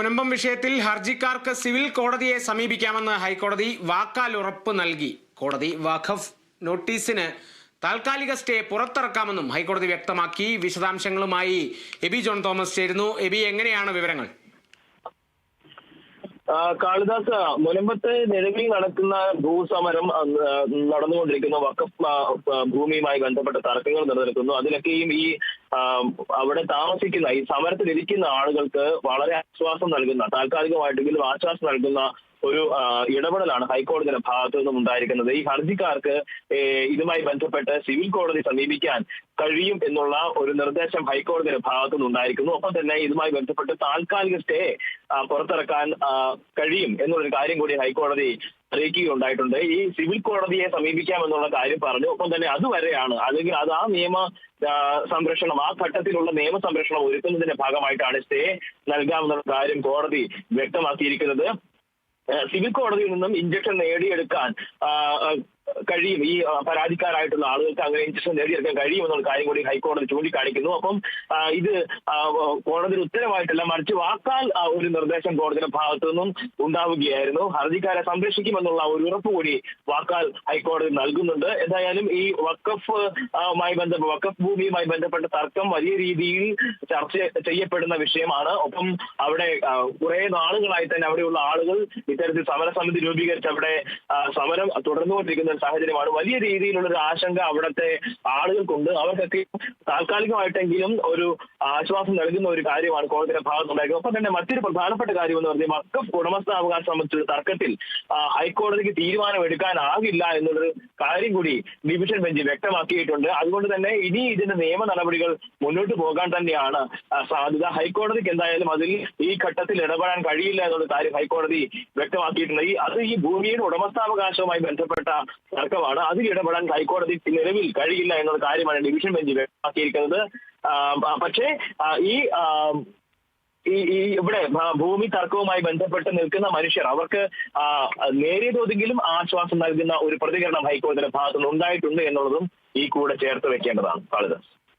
മുനമ്പം വിഷയത്തിൽ ഹർജിക്കാർക്ക് സിവിൽ കോടതിയെ സമീപിക്കാമെന്ന് ഹൈക്കോടതി വാക്കാൽ ഉറപ്പ് നൽകി. കോടതി വഖഫ് നോട്ടീസിന് താൽക്കാലിക സ്റ്റേ പുറത്തിറക്കാമെന്നും ഹൈക്കോടതി വ്യക്തമാക്കി. വിശദാംശങ്ങളുമായി എബി ജോൺ തോമസ് ചേരുന്നു. എബി എങ്ങനെയാണ് വിവരങ്ങൾ? കാളിദാസ് മുനമ്പത്ത് നിലവിൽ നടക്കുന്ന ഭൂസമരം നടന്നുകൊണ്ടിരിക്കുന്ന വക്കഫ് ഭൂമിയുമായി ബന്ധപ്പെട്ട തർക്കങ്ങൾ നിലനിൽക്കുന്നു. അതിലൊക്കെയും ഈ അവിടെ താമസിക്കുന്ന ഈ സമരത്തിലിരിക്കുന്ന ആളുകൾക്ക് വളരെ ആശ്വാസം നൽകുന്ന താൽക്കാലികമായിട്ടെങ്കിലും ആശ്വാസം നൽകുന്ന ഒരു ഇടപെടലാണ് ഹൈക്കോടതിയുടെ ഭാഗത്തു നിന്നും ഉണ്ടായിരിക്കുന്നത്. ഈ ഹർജിക്കാർക്ക് ഇതുമായി ബന്ധപ്പെട്ട് സിവിൽ കോടതി സമീപിക്കാൻ കഴിയും എന്നുള്ള ഒരു നിർദ്ദേശം ഹൈക്കോടതിയുടെ ഭാഗത്തു നിന്നുണ്ടായിരിക്കുന്നു ഒപ്പം തന്നെ ഇതുമായി ബന്ധപ്പെട്ട് താൽക്കാലിക സ്റ്റേ പുറത്തിറക്കാൻ കഴിയും എന്നുള്ളൊരു കാര്യം കൂടി ഹൈക്കോടതി അറിയിക്കുകയുണ്ടായിട്ടുണ്ട്. ഈ സിവിൽ കോടതിയെ സമീപിക്കാം എന്നുള്ള കാര്യം പറഞ്ഞു. ഒപ്പം തന്നെ അതുവരെയാണ് അല്ലെങ്കിൽ അത് ആ നിയമ സംരക്ഷണം ആ ഘട്ടത്തിലുള്ള നിയമ സംരക്ഷണം ഒരുക്കുന്നതിന്റെ ഭാഗമായിട്ടാണ് സ്റ്റേ നൽകാമെന്നുള്ള കാര്യം കോടതി വ്യക്തമാക്കിയിരിക്കുന്നത്. സിവിൽ കോടതിയിൽ നിന്നും ഇഞ്ചക്ഷൻ നേടിയെടുക്കാൻ കഴിയും. ഈ പരാതിക്കാരായിട്ടുള്ള ആളുകൾക്ക് അങ്ങനെ ഇൻജക്ഷൻ നേടിയെടുക്കാൻ കഴിയും എന്നുള്ള കാര്യം കൂടി ഹൈക്കോടതി ചൂണ്ടിക്കാണിക്കുന്നു. അപ്പം ഇത് കോടതി കോടതിയുടെ ഉത്തരവായിട്ടല്ല മറിച്ച് വാക്കാൽ ഒരു നിർദ്ദേശം കോടതിയുടെ ഭാഗത്തു നിന്നും ഉണ്ടാവുകയായിരുന്നു. ഹർജിക്കാരെ സംരക്ഷിക്കുമെന്നുള്ള ഒരു ഉറപ്പ് കൂടി വാക്കാൽ ഹൈക്കോടതി നൽകുന്നുണ്ട്. എന്തായാലും ഈ വക്കഫ് മായി ബന്ധപ്പെട്ട വക്കഫ് ഭൂമിയുമായി ബന്ധപ്പെട്ട തർക്കം വലിയ രീതിയിൽ ചർച്ച ചെയ്യപ്പെടുന്ന വിഷയമാണ്. ഒപ്പം അവിടെ കുറെ നാളുകളായി തന്നെ അവിടെയുള്ള ആളുകൾ ഇത്തരത്തിൽ സമരസമിതി രൂപീകരിച്ച് അവിടെ സമരം തുടർന്നുകൊണ്ടിരിക്കുന്ന സാഹചര്യമാണ്. വലിയ രീതിയിലുള്ള ഒരു ആശങ്ക അവിടുത്തെ ആളുകൾക്കുണ്ട്. അവർക്കൊക്കെ താൽക്കാലികമായിട്ടെങ്കിലും ഒരു ആശ്വാസം നൽകുന്ന ഒരു കാര്യമാണ് കോടതിയുടെ ഭാഗത്തുണ്ടായത് ഒപ്പം തന്നെ മറ്റൊരു പ്രധാനപ്പെട്ട കാര്യം എന്ന് പറഞ്ഞാൽ വക്കഫ് ഉടമസ്ഥാവകാശം സംബന്ധിച്ച തർക്കത്തിൽ ഹൈക്കോടതിക്ക് തീരുമാനം എടുക്കാനാകില്ല എന്നുള്ളൊരു കാര്യം കൂടി ഡിവിഷൻ ബെഞ്ച് വ്യക്തമാക്കിയിട്ടുണ്ട്. അതുകൊണ്ട് തന്നെ ഇനി ഇതിന്റെ നിയമ നടപടികൾ മുന്നോട്ട് പോകാൻ തന്നെയാണ് സാധ്യത. ഹൈക്കോടതിക്ക് എന്തായാലും അതിൽ ഈ ഘട്ടത്തിൽ ഇടപെടാൻ കഴിയില്ല എന്നുള്ള കാര്യം ഹൈക്കോടതി വ്യക്തമാക്കിയിട്ടുണ്ട്. അത് ഈ ഭൂമിയുടെ ഉടമസ്ഥാവകാശവുമായി ബന്ധപ്പെട്ട തർക്കമാണ്. അതിൽ ഇടപെടാൻ ഹൈക്കോടതി നിലവിൽ കഴിയില്ല എന്ന കാര്യമാണ് ഡിവിഷൻ ബെഞ്ച് വ്യക്തമാക്കിയിരിക്കുന്നത്. പക്ഷേ ഈ ഈ ഇവിടെ ഭൂമി തർക്കവുമായി ബന്ധപ്പെട്ട് നിൽക്കുന്ന മനുഷ്യർ അവർക്ക് നേരിയ ആശ്വാസം നൽകുന്ന ഒരു പ്രതികരണം ഹൈക്കോടതിയുടെ ഭാഗത്തുനിന്ന് ഉണ്ടായിട്ടുണ്ട് എന്നുള്ളതും ഈ കൂടെ ചേർത്ത് വെക്കേണ്ടതാണ്. കാളിദാസ്